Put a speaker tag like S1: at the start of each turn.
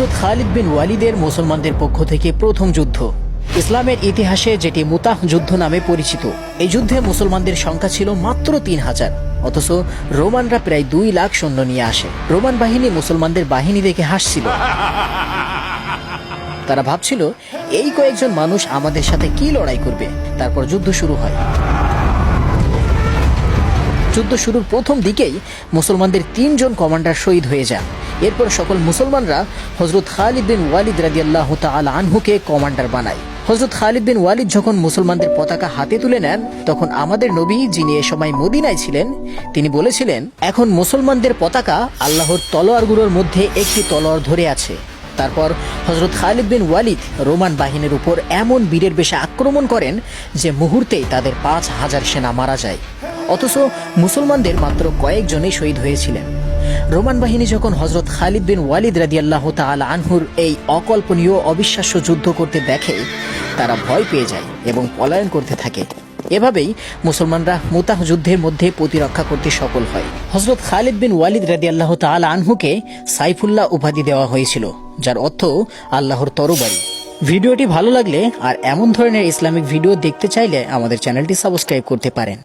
S1: হজরত খালিদ বিন ওয়ালিদের মুসলমানদের পক্ষ থেকে প্রথম যুদ্ধ। ইসলামের ইতিহাসে যেটি মুতাহ যুদ্ধ নামে পরিচিত, এই যুদ্ধে মুসলমানদের সংখ্যা ছিল মাত্র তিন হাজার। অথচ রোমানরা প্রায় দুই লাখ সৈন্য নিয়ে আসে। রোমান বাহিনী মুসলমানদের বাহিনী দেখে হাসছিল। তারা ভাবছিল, এই কয়েকজন মানুষ আমাদের সাথে কি লড়াই করবে? তারপর যুদ্ধ শুরু হয়। যুদ্ধ শুরুর প্রথম দিকেই মুসলমানদের তিনজন কমান্ডার শহীদ হয়ে যান। এরপর সকল মুসলমানরা হজরত খালিদ বিন ওয়ালিদ রাদিয়াল্লাহ তাআলা আনহুকে কমান্ডার বানায়। হজরত খালিদ বিন ওয়ালিদ যখন মুসলমানদের পতাকা হাতে তুলে নেন, তখন আমাদের নবী যিনি এ সময় মদিনায় ছিলেন, তিনি বলেছিলেন, এখন মুসলমানদের পতাকা আল্লাহর তলোয়ারগুলোর মধ্যে একটি তলোয়ার ধরে আছে। তারপর হজরত খালিদ বিন ওয়ালিদ রোমান বাহিনীর উপর এমন বীরের বেশে আক্রমণ করেন যে মুহূর্তেই তাদের পাঁচ হাজার সেনা মারা যায়। অথচ মুসলমানদের মাত্র কয়েকজনই শহীদ হয়েছিলেন। রোমান বাহিনী যখন হজরত খালিদ বিন ওয়ালিদ রাদিয়াল্লাহ তাআলা আনহুর এই অকল্পনীয় অবিশ্বাস্য যুদ্ধ করতে দেখে, তারা ভয় পেয়ে যায় এবং পলায়ন করতে থাকে। এভাবেই মুসলমানরা মুতাহ যুদ্ধের মধ্যে প্রতিরক্ষা করতে সফল হয়। হজরত খালিদ বিন ওয়ালিদ রাদিয়াল্লাহ তাআলা আনহুকে সাইফুল্লাহ উপাধি দেওয়া হয়েছিল, যার অর্থ আল্লাহর তরবারি। ভিডিওটি ভালো লাগলে আর এমন ধরনের ইসলামিক ভিডিও দেখতে চাইলে আমাদের চ্যানেলটি সাবস্ক্রাইব করতে পারেন।